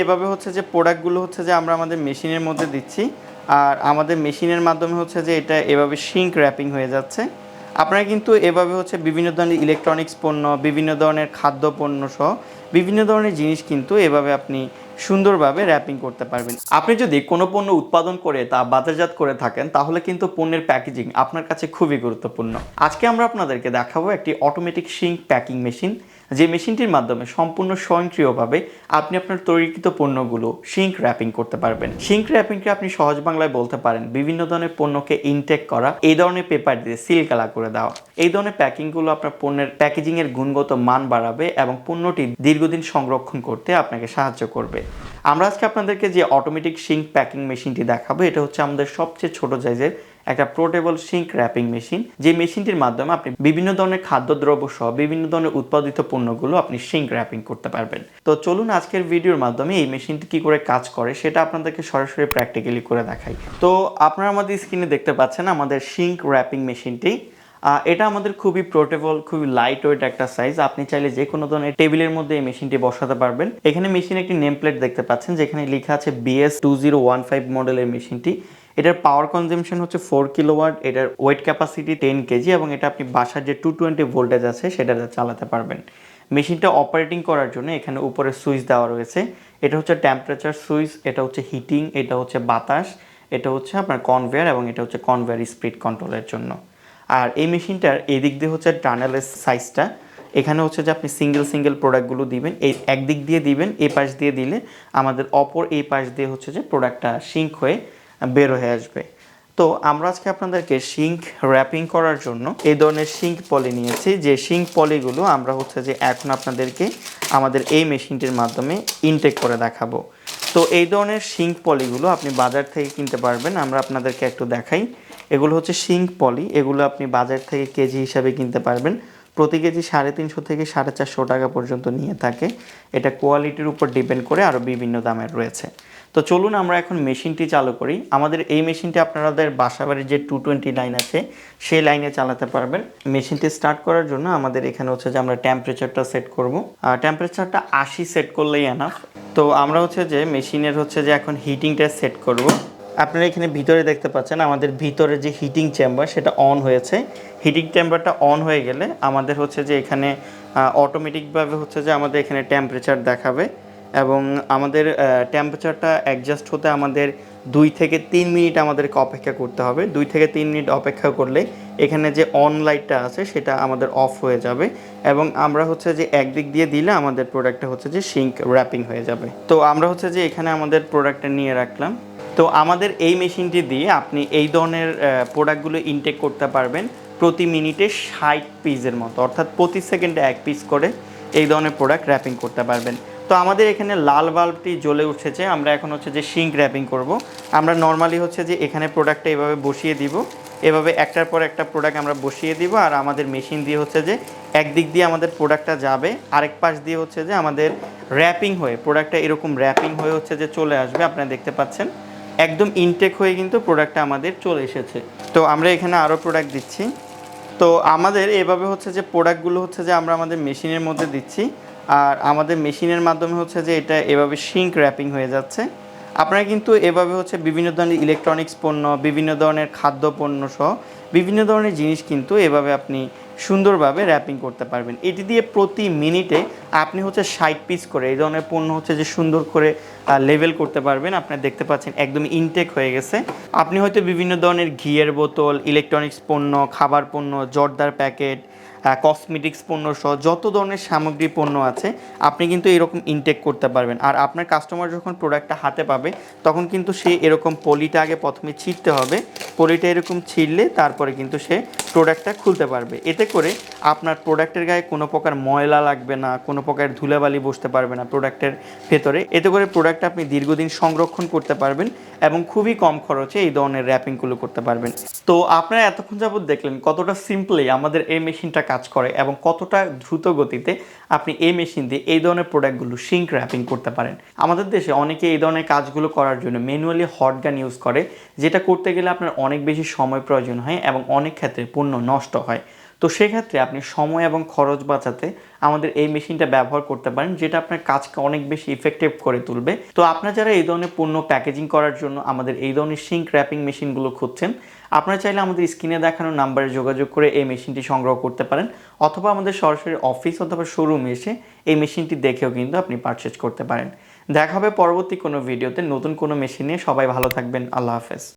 এভাবে হচ্ছে যে প্রোডাক্টগুলো হচ্ছে যে আমরা আমাদের মেশিনের মধ্যে দিচ্ছি। আর আমাদের মেশিনের মাধ্যমে হচ্ছে যে এটা এভাবে সিঙ্ক র্যাপিং হয়ে যাচ্ছে। আপনারা কিন্তু এভাবে হচ্ছে বিভিন্ন ধরনের ইলেকট্রনিক্স পণ্য, বিভিন্ন ধরনের খাদ্য পণ্য সহ বিভিন্ন ধরনের জিনিস কিন্তু এভাবে আপনি সুন্দরভাবে র্যাপিং করতে পারবেন। আপনি যদি কোনো পণ্য উৎপাদন করে তা বাজারজাত করে থাকেন, তাহলে কিন্তু পণ্যের প্যাকেজিং আপনার কাছে খুবই গুরুত্বপূর্ণ। আজকে আমরা আপনাদেরকে দেখাবো একটি অটোমেটিক সিঙ্ক প্যাকিং মেশিন যে মেশিনটির মাধ্যমে সম্পূর্ণ স্বয়ংক্রিয়ভাবে আপনি আপনার তৈরিকৃত পণ্যগুলো শিঙ্ক র্যাপিং করতে পারবেন। শিঙ্ক র্যাপিংকে আপনি সহজ বাংলায় বলতে পারেন, বিভিন্ন ধরনের পণ্যকে ইনটেক করা, এই ধরনের পেপার দিয়ে সিল কালা করে দেওয়া। এই ধরনের প্যাকিংগুলো আপনার পণ্যের প্যাকেজিং এর গুণগত মান বাড়াবে এবং পণ্যটি দীর্ঘদিন সংরক্ষণ করতে আপনাকে সাহায্য করবে। আমরা আজকে আপনাদেরকে যে অটোমেটিক শিঙ্ক প্যাকিং মেশিনটি দেখাবো, এটা হচ্ছে আমাদের সবচেয়ে ছোট সাইজের একটা পোর্টেবল সিঙ্ক র্যাপিং মেশিন, যে মেশিনটির মাধ্যমে আপনি বিভিন্ন ধরনের খাদ্যদ্রব্য সহ বিভিন্ন ধরনের উৎপাদিত পণ্যগুলো আপনি শিঙ্ক র্যাপিং করতে পারবেন। তো চলুন আজকের ভিডিওর মাধ্যমে এই মেশিনটি কি করে কাজ করে সেটা আপনাদেরকে সরাসরি প্র্যাকটিক্যালি করে দেখাই। তো আপনারা আমাদের স্ক্রিনে দেখতে পাচ্ছেন আমাদের সিঙ্ক র্যাপিং মেশিনটি। এটা আমাদের খুবই পোর্টেবল খুবই লাইট ওয়েট একটা সাইজ আপনি চাইলে যে কোনো ধরনের টেবিলের মধ্যে এই মেশিনটি বসাতে পারবেন। এখানে মেশিনে একটি নেম প্লেট দেখতে পাচ্ছেন, যেখানে লেখা আছে BS two zero one five মডেলের মেশিনটি। এটার পাওয়ার কনজামশন হচ্ছে ফোর কিলোওয়াট এটার ওয়েট ক্যাপাসিটি টেন কেজি এবং এটা আপনি বাসার যে টু টোয়েন্টি ভোল্টেজ আছে সেটা চালাতে পারবেন। মেশিনটা অপারেটিং করার জন্য এখানে উপরে সুইচ দেওয়া রয়েছে। এটা হচ্ছে টেম্পারেচার সুইচ এটা হচ্ছে হিটিং এটা হচ্ছে বাতাস, এটা হচ্ছে আপনার কনভেয়ার এবং এটা হচ্ছে কনভেয়ার স্পিড কন্ট্রোলের জন্য। আর এই মেশিনটার এই দিক দিয়ে হচ্ছে টানেলের সাইজটা এখানে হচ্ছে যে আপনি সিঙ্গেল সিঙ্গেল প্রোডাক্টগুলো দিবেন, এই একদিক দিয়ে দিবেন এই পাশ দিয়ে দিলে আমাদের অপর এই পাশ দিয়ে হচ্ছে যে প্রোডাক্টটা সিঙ্ক হয়ে বের হয়ে আসবে। তো আমরা আজকে আপনাদেরকে সিঙ্ক র্যাপিং করার জন্য এই ধরনের সিঙ্ক পলি নিয়েছি। যে সিঙ্ক পলিগুলো আমরা হচ্ছে যে এখন আপনাদেরকে আমাদের এই মেশিনটির মাধ্যমে ইনটেক করে দেখাবো। তো এই ধরনের সিঙ্ক পলিগুলো আপনি বাজার থেকে কিনতে পারবেন। আমরা আপনাদেরকে একটু দেখাই। এগুলো হচ্ছে সিঙ্ক পলি। এগুলো আপনি বাজার থেকে কেজি হিসাবে কিনতে পারবেন। প্রতি কেজি সাড়ে তিনশো থেকে সাড়ে চারশো টাকা পর্যন্ত নিয়ে থাকে। এটা কোয়ালিটির উপর ডিপেন্ড করে আরও বিভিন্ন দামের রয়েছে। তো চলুন আমরা এখন মেশিনটি চালু করি। আমাদের এই মেশিনটি আপনাদের বাসাবাড়ির যে টু টোয়েন্টি লাইন আছে, সেই লাইনে চালাতে পারবেন। মেশিনটি স্টার্ট করার জন্য আমাদের এখানে হচ্ছে যে আমরা টেম্পারেচারটা সেট করব। আর টেম্পারেচারটা আশি সেট করলেই এনাফ তো আমরা হচ্ছে যে মেশিনের হচ্ছে যে এখন হিটিংটা সেট করব। আপনারা এখানে ভিতরে দেখতে পাচ্ছেন, আমাদের ভিতরে যে হিটিং চেম্বার সেটা অন হয়েছে। হিটিং চেম্বারটা অন হয়ে গেলে আমাদের হচ্ছে যে এখানে অটোমেটিকভাবে হচ্ছে যে আমাদের এখানে টেম্পারেচার দেখাবে। এবং আমাদের টেম্পারেচারটা অ্যাডজাস্ট হতে আমাদের দুই থেকে তিন মিনিট আমাদেরকে অপেক্ষা করতে হবে। দুই থেকে তিন মিনিট অপেক্ষা করলে এখানে যে অন লাইটটা আছে সেটা আমাদের অফ হয়ে যাবে এবং আমরা হচ্ছে যে একদিক দিয়ে দিলে আমাদের প্রোডাক্টটা হচ্ছে যে সিঙ্ক র্যাপিং হয়ে যাবে। তো আমরা হচ্ছে যে এখানে আমাদের প্রোডাক্টটা নিয়ে রাখলাম। তো আমাদের এই মেশিনটি দিয়ে আপনি এই ধরনের প্রোডাক্টগুলো ইনটেক করতে পারবেন প্রতি মিনিটে ষাট পিসের মতো, অর্থাৎ প্রতি সেকেন্ডে এক পিস করে এই ধরনের প্রোডাক্ট র্যাপিং করতে পারবেন। তো আমাদের এখানে লাল বাল্বটি জ্বলে উঠেছে। আমরা এখন হচ্ছে যে সিঙ্ক র্যাপিং করব। আমরা নর্মালি হচ্ছে যে এখানে প্রোডাক্টটা এভাবে বসিয়ে দিব। এভাবে একটার পর একটা প্রোডাক্ট আমরা বসিয়ে দিব আর আমাদের মেশিন দিয়ে হচ্ছে যে একদিক দিয়ে আমাদের প্রোডাক্টটা যাবে। আরেক পাশ দিয়ে হচ্ছে যে আমাদের র্যাপিং হয়ে, প্রোডাক্টটা এরকম র্যাপিং হয়ে হচ্ছে যে চলে আসবে, আপনারা দেখতে পাচ্ছেন। একদম ইনটেক হয়ে কিন্তু প্রোডাক্টটা আমাদের চলে এসেছে। তো আমরা এখানে আরও প্রোডাক্ট দিচ্ছি। তো আমাদের এভাবে হচ্ছে যে প্রোডাক্টগুলো হচ্ছে যে আমরা আমাদের মেশিনের মধ্যে দিচ্ছি। আর আমাদের মেশিনের মাধ্যমে হচ্ছে যে এটা এভাবে সিঙ্ক র্যাপিং হয়ে যাচ্ছে। আপনারা কিন্তু এভাবে হচ্ছে বিভিন্ন ধরনের ইলেকট্রনিক্স পণ্য, বিভিন্ন ধরনের খাদ্য পণ্য সহ বিভিন্ন ধরনের জিনিস কিন্তু এভাবে আপনি সুন্দরভাবে র্যাপিং করতে পারবেন। এটি দিয়ে প্রতি মিনিটে আপনি হচ্ছে ষাট পিস করে এই ধরনের পণ্য হচ্ছে যে সুন্দর করে লেভেল করতে পারবেন। আপনারা দেখতে পাচ্ছেন একদম ইনটেক হয়ে গেছে। আপনি হয়তো বিভিন্ন ধরনের ঘিয়ের বোতল ইলেকট্রনিক্স পণ্য, খাবার পণ্য, জর্দার প্যাকেট কসমেটিক্স পণ্য সহ যত ধরনের সামগ্রী পণ্য আছে, আপনি কিন্তু এরকম ইনটেক করতে পারবেন। আর আপনার কাস্টমার যখন প্রোডাক্টটা হাতে পাবে, তখন কিন্তু সে এরকম পলিটা আগে প্রথমে ছিঁড়তে হবে। পলিটা এরকম ছিঁড়লে তারপরে কিন্তু সে প্রোডাক্টটা খুলতে পারবে। এতে করে আপনার প্রোডাক্টের গায়ে কোনো প্রকার ময়লা লাগবে না, কোনো প্রকার ধুলাবালি বসতে পারবে না প্রোডাক্টের ভেতরে। এতে করে প্রোডাক্টটা আপনি দীর্ঘদিন সংরক্ষণ করতে পারবেন এবং খুবই কম খরচে এই ধরনের র্যাপিংগুলো করতে পারবেন। তো আপনারা এতক্ষণ যাবত দেখলেন কতটা সিম্পলি আমাদের এই মেশিনটা কাজ করে এবং কতটা দ্রুত গতিতে আপনি এই মেশিন দিয়ে এই ধরনের প্রোডাক্টগুলো সিঙ্ক র্যাপিং করতে পারেন। আমাদের দেশে অনেকে এই ধরনের কাজগুলো করার জন্য ম্যানুয়ালি হট গান ইউজ করে, যেটা করতে গেলে আপনার অনেক বেশি সময় প্রয়োজন হয় এবং অনেক ক্ষেত্রে পণ্য নষ্ট হয়। তো সেক্ষেত্রে আপনি সময় এবং খরচ বাঁচাতে আমাদের এই মেশিনটা ব্যবহার করতে পারেন, যেটা আপনার কাজকে অনেক বেশি ইফেক্টিভ করে তুলবে। তো আপনারা যারা এই ধরনের পণ্য প্যাকেজিং করার জন্য আমাদের এই ধরনের সিঙ্ক র্যাপিং মেশিনগুলো খুঁজছেন, আপনারা চাইলে আমাদের স্ক্রিনে দেখানো নাম্বারে যোগাযোগ করে এই মেশিনটি সংগ্রহ করতে পারেন, অথবা আমাদের সরাসরি অফিস অথবা শোরুমে এসে এই মেশিনটি দেখেও কিন্তু আপনি পারচেজ করতে পারেন। দেখা হবে পরবর্তী কোনো ভিডিওতে নতুন কোনো মেশিন নিয়ে। সবাই ভালো থাকবেন। আল্লাহ হাফেজ।